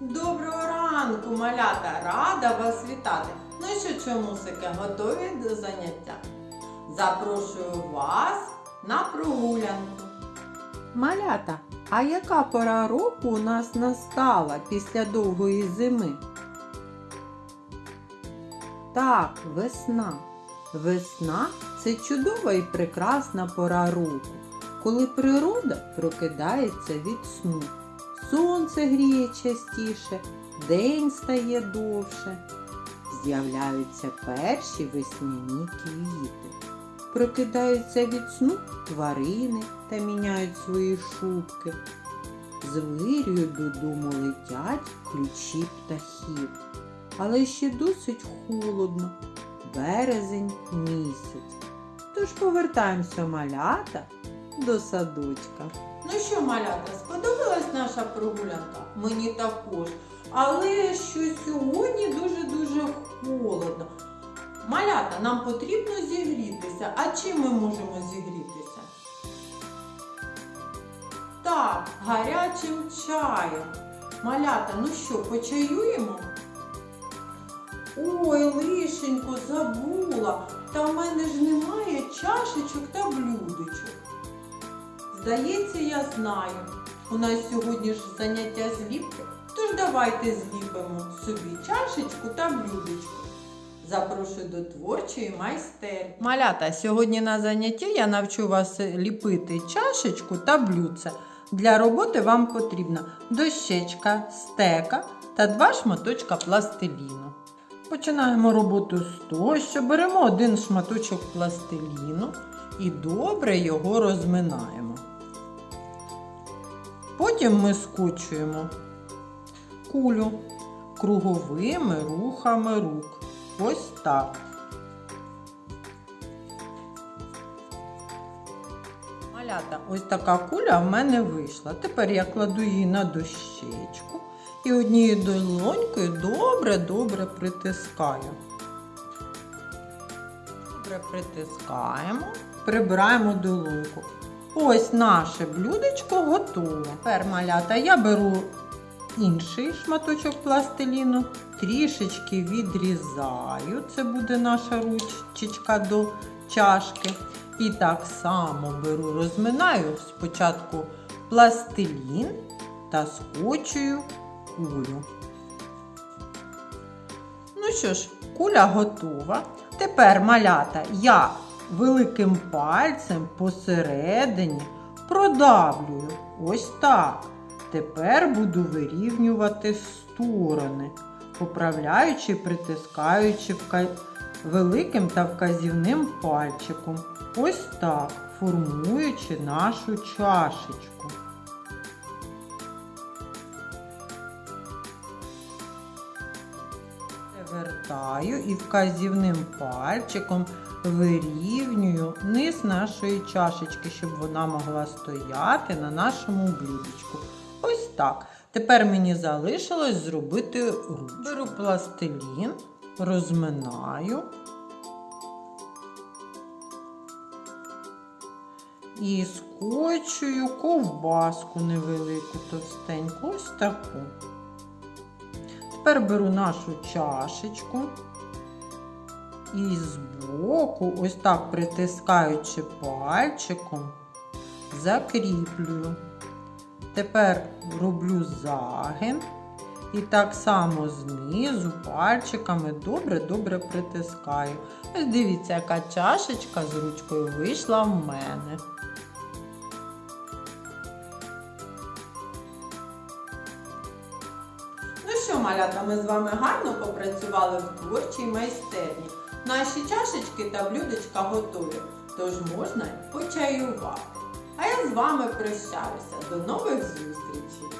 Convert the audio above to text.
Доброго ранку, малята! Рада вас вітати! Ну що, чомусики, готові до заняття? Запрошую вас на прогулянку. Малята, а яка пора року у нас настала після довгої зими? Так, весна. Весна це чудова і прекрасна пора року, коли природа прокидається від сну. Сонце гріє частіше, день стає довше. З'являються перші весняні квіти. Прокидаються від сну тварини та міняють свої шубки. З вирію додому летять ключі птахів. Але ще досить холодно. Березень місяць. Тож повертаємося малята до садочка. Ну що, малята, сподобалась наша прогулянка? Мені також. Але що сьогодні дуже-дуже холодно. Малята, нам потрібно зігрітися. А чим ми можемо зігрітися? Так, гарячим чаєм. Малята, ну що, почаюємо? Ой, лишенько, забула. Та в мене ж немає чашечок та блюдечок. Здається, я знаю. У нас сьогодні ж заняття зліпки, тож давайте зліпимо собі чашечку та блюдечко. Запрошую до творчої майстерні. Малята, сьогодні на занятті я навчу вас ліпити чашечку та блюдце. Для роботи вам потрібна дощечка, стека та два шматочка пластиліну. Починаємо роботу з того, що беремо один шматочок пластиліну і добре його розминаємо. Потім ми скочуємо кулю круговими рухами рук. Ось так. Малята, ось така куля в мене вийшла. Тепер я кладу її на дощечку і однією долонькою добре-добре притискаю. Добре притискаємо, прибираємо долоньку. Ось наше блюдечко готове. Тепер малята я беру інший шматочок пластиліну, трішечки відрізаю. Це буде наша ручечка до чашки. І так само беру, розминаю спочатку пластилін та скочую кулю. Ну що ж, куля готова. Тепер малята я великим пальцем посередині продавлюю. Ось так. Тепер буду вирівнювати сторони, поправляючи, притискаючи великим та вказівним пальчиком. Ось так, формуючи нашу чашечку. Вертаю і вказівним пальчиком вирівнюю низ нашої чашечки, щоб вона могла стояти на нашому блюдечку. Ось так. Тепер мені залишилось зробити ручку. Беру пластилін, розминаю. І скочую ковбаску невелику, товстеньку, ось таку. Тепер беру нашу чашечку і збоку, ось так притискаючи пальчиком, закріплюю. Тепер роблю загин і так само знизу пальчиками добре-добре притискаю. Ось дивіться, яка чашечка з ручкою вийшла в мене. Малята, ми з вами гарно попрацювали в творчій майстерні. Наші чашечки та блюдечка готові, тож можна почаювати. А я з вами прощаюся. До нових зустрічей!